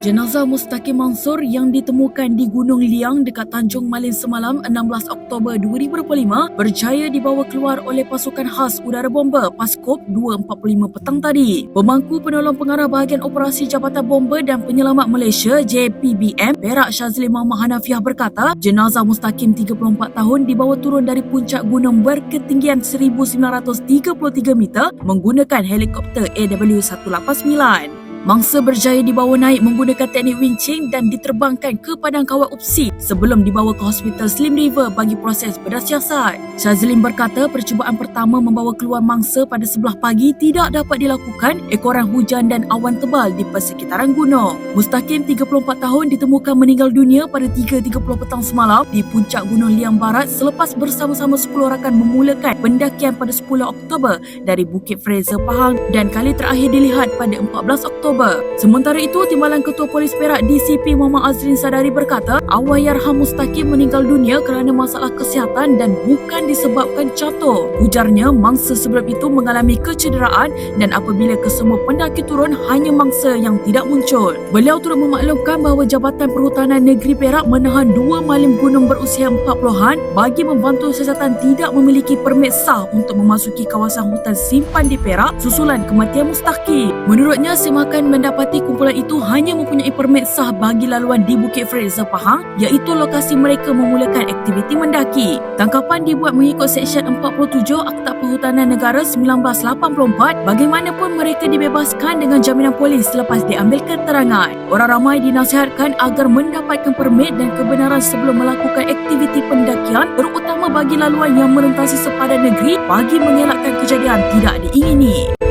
Jenazah Mustaqim Mansur yang ditemukan di Gunung Liang dekat Tanjung Malin semalam 16 Oktober 2025 berjaya dibawa keluar oleh pasukan khas udara bomba Paskop 245 petang tadi. Pemangku penolong pengarah bahagian operasi Jabatan Bomba dan Penyelamat Malaysia JPBM Perak Syazli Muhammad Hanafiah berkata, jenazah Mustaqim 34 tahun dibawa turun dari puncak gunung berketinggian 1933 meter menggunakan helikopter AW189. Mangsa berjaya dibawa naik menggunakan teknik winching dan diterbangkan ke padang kawal opsi sebelum dibawa ke Hospital Slim River bagi proses bedah siasat. Syazlin berkata percubaan pertama membawa keluar mangsa pada sebelah pagi tidak dapat dilakukan ekoran hujan dan awan tebal di persekitaran gunung. Mustaqim 34 tahun ditemukan meninggal dunia pada 3.30 petang semalam di puncak Gunung Liang Barat selepas bersama-sama 10 rakan memulakan pendakian pada 10 Oktober dari Bukit Fraser Pahang dan kali terakhir dilihat pada 14 Oktober Oktober. Sementara itu, Timbalan Ketua Polis Perak DCP Muhammad Azrin Sadari berkata, Awahyarham Mustaqim meninggal dunia kerana masalah kesihatan dan bukan disebabkan catur. Ujarnya, mangsa sebelum itu mengalami kecederaan dan apabila kesemua pendaki turun, hanya mangsa yang tidak muncul. Beliau turut memaklumkan bahawa Jabatan Perhutanan Negeri Perak menahan dua malim gunung berusia 40-an bagi membantu siasatan tidak memiliki permit sah untuk memasuki kawasan hutan simpan di Perak susulan kematian Mustaqim. Menurutnya, semakan akan mendapati kumpulan itu hanya mempunyai permit sah bagi laluan di Bukit Fraser Pahang iaitu lokasi mereka memulakan aktiviti mendaki. Tangkapan dibuat mengikut Seksyen 47 Akta Perhutanan Negara 1984 bagaimanapun mereka dibebaskan dengan jaminan polis selepas diambil keterangan. Orang ramai dinasihatkan agar mendapatkan permit dan kebenaran sebelum melakukan aktiviti pendakian terutama bagi laluan yang merentasi sepadan negeri bagi mengelakkan kejadian tidak diingini.